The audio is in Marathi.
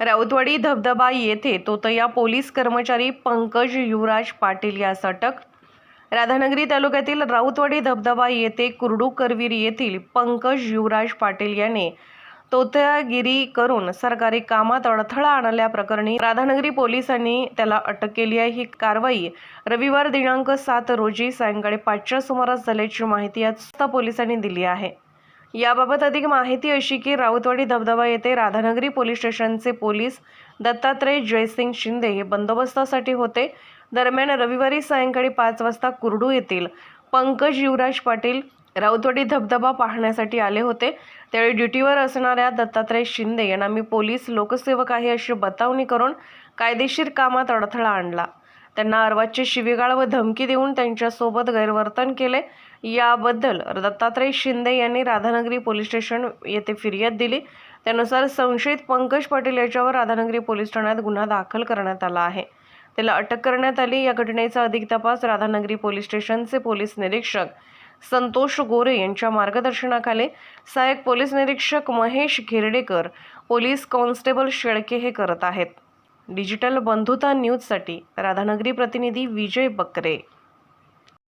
राऊतवाडी धबधबा येथे तोतया पोलीस कर्मचारी पंकज युवराज पाटील यास अटक. राधानगरी तालुक्यातील राऊतवाडी धबधबा येथे कुर्डू करवीर येथील पंकज युवराज पाटील याने तोतयागिरी करून सरकारी कामात अडथळा आणल्याप्रकरणी राधानगरी पोलिसांनी त्याला अटक केली आहे. ही कारवाई रविवार दिनांक सात रोजी सायंकाळी पाचच्या सुमारास झाल्याची माहिती आज पोलिसांनी दिली आहे. याबाबत अधिक माहिती अशी की राऊतवाडी धबधबा येथे राधानगरी पोलीस स्टेशनचे पोलीस दत्तात्रय जयसिंग शिंदे हे बंदोबस्तासाठी होते. दरम्यान रविवारी सायंकाळी पाच वाजता कुर्डू येथील पंकज युवराज पाटील राऊतवाडी धबधबा पाहण्यासाठी आले होते. त्यावेळी ड्युटीवर असणाऱ्या दत्तात्रय शिंदे यांना मी पोलीस लोकसेवक आहे अशी बतावणी करून कायदेशीर कामात अडथळा आणला. त्यांना अर्वाची शिवीगाळ व धमकी देऊन त्यांच्यासोबत गैरवर्तन केले. याबद्दल दत्तात्रय शिंदे यांनी राधानगरी पोलीस स्टेशन येथे फिर्याद दिली. त्यानुसार संशयित पंकज पाटील याच्यावर राधानगरी पोलीस ठाण्यात गुन्हा दाखल करण्यात आला आहे. त्याला अटक करण्यात आली. या घटनेचा अधिक तपास राधानगरी पोलीस स्टेशनचे पोलीस निरीक्षक संतोष गोरे यांच्या मार्गदर्शनाखाली. सहाय्यक पोलीस निरीक्षक महेश घेरडेकर पोलीस कॉन्स्टेबल शेळके हे करत आहेत. डिजिटल बंधुता न्यूजसाठी राधानगरी प्रतिनिधी विजय बकरे.